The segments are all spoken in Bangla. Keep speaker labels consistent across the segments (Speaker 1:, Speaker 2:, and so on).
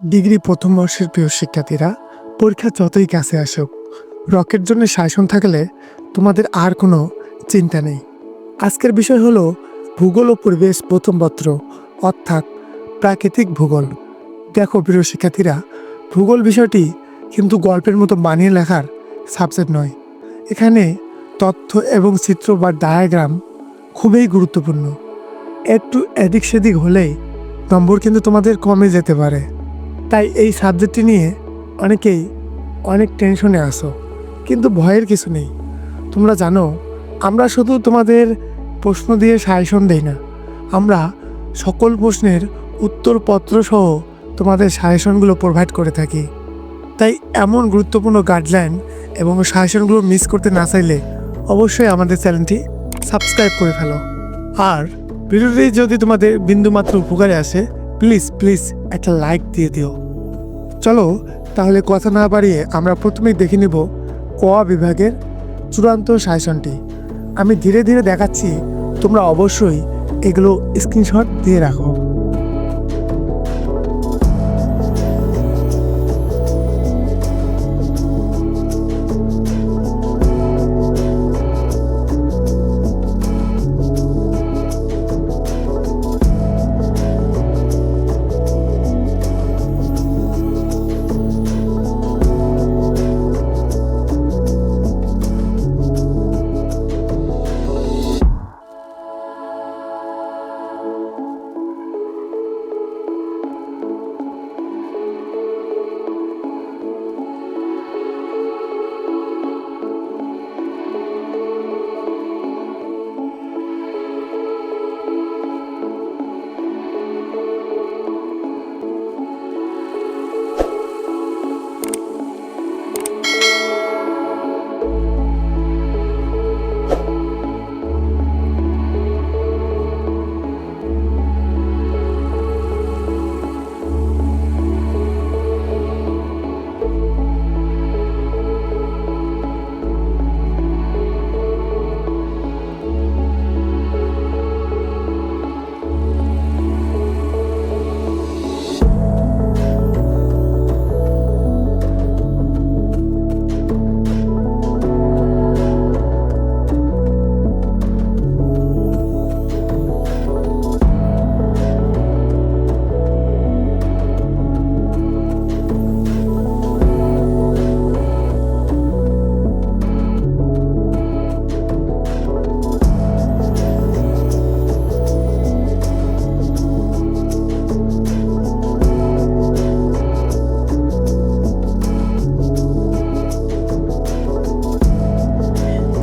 Speaker 1: ডিগ্রি প্রথম বর্ষের প্রিয় শিক্ষার্থীরা, পরীক্ষা যতই কাছে আসুক রকের জন্য শাসন থাকলে তোমাদের আর কোনো চিন্তা নেই। আজকের বিষয় হলো ভূগোল ও পরিবেশ প্রথম পত্র, অর্থাৎ প্রাকৃতিক ভূগোল। দেখো প্রিয় শিক্ষার্থীরা, ভূগোল বিষয়টি কিন্তু গল্পের মতো বানিয়ে লেখার সাবজেক্ট নয়। এখানে তথ্য এবং চিত্র বা ডায়াগ্রাম খুবই গুরুত্বপূর্ণ। একটু এদিক সেদিক হলেই নম্বর কিন্তু তোমাদের কমে যেতে পারে। তাই এই সাবজেক্টটি নিয়ে অনেকেই অনেক টেনশনে আসো কিন্তু ভয়ের কিছু নেই। তোমরা জানো, আমরা শুধু তোমাদের প্রশ্ন দিয়ে সাজেশন দেই না, আমরা সকল প্রশ্নের উত্তরপত্র সহ তোমাদের সাজেশনগুলো প্রোভাইড করে থাকি। তাই এমন গুরুত্বপূর্ণ গাইডলাইন এবং সাজেশনগুলো মিস করতে না চাইলে অবশ্যই আমাদের চ্যানেলটি সাবস্ক্রাইব করে ফেলো। আর ভিডিওটি যদি তোমাদের বিন্দুমাত্র উপকারে আসে প্লিজ প্লিজ, একটা লাইক দিয়ে দিও। চলো, তাহলে কথা না বাড়িয়ে আমরা প্রথমেই দেখে নেব ক বিভাগের চূড়ান্ত সাজেশনটি আমি ধীরে ধীরে দেখাচ্ছি, তোমরা অবশ্যই এগুলো স্ক্রিনশট দিয়ে রাখো।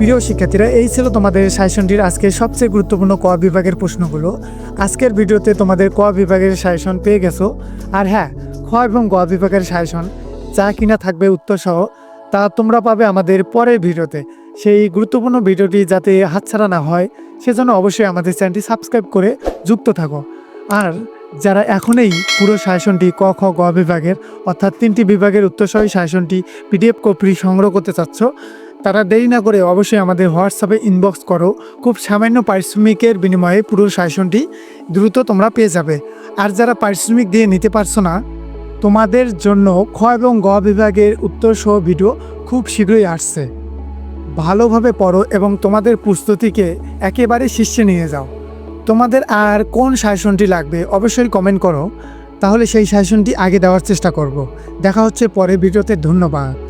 Speaker 1: প্রিয় শিক্ষার্থীরা, এই ছিল তোমাদের সাজেশনটির আজকের সবচেয়ে গুরুত্বপূর্ণ ক বিভাগের প্রশ্নগুলো। আজকের ভিডিওতে তোমাদের ক বিভাগের সাজেশন পেয়ে গেছো। আর হ্যাঁ খ এবং গ বিভাগের সাজেশন যা কিনা থাকবে উত্তর সহ তা তোমরা পাবে আমাদের পরের ভিডিওতে। সেই গুরুত্বপূর্ণ ভিডিওটি যাতে হাতছাড়া না হয়, সেজন্য অবশ্যই আমাদের চ্যানেলটি সাবস্ক্রাইব করে যুক্ত থাকো। আর যারা এখনই পুরো সাজেশনটি ক, খ, গ বিভাগের, অর্থাৎ তিনটি বিভাগের উত্তরসহী সাজেশনটি পিডিএফ কপি সংগ্রহ করতে চাচ্ছ তারা দেরি না করে অবশ্যই আমাদের হোয়াটসঅ্যাপে ইনবক্স করো। খুব সামান্য পারিশ্রমিকের বিনিময়ে পুরো শাসনটি দ্রুত তোমরা পেয়ে যাবে। আর যারা পারিশ্রমিক দিয়ে নিতে পারছ না, তোমাদের জন্য খ এবং গ বিভাগের উত্তর সহ ভিডিও খুব শীঘ্রই আসছে। ভালোভাবে পড়ো এবং তোমাদের প্রস্তুতিকে একেবারে শীর্ষে নিয়ে যাও। তোমাদের আর কোন শাসনটি লাগবে অবশ্যই কমেন্ট করো। তাহলে সেই শাসনটি আগে দেওয়ার চেষ্টা করব। দেখা হচ্ছে পরে ভিডিওতে ধন্যবাদ।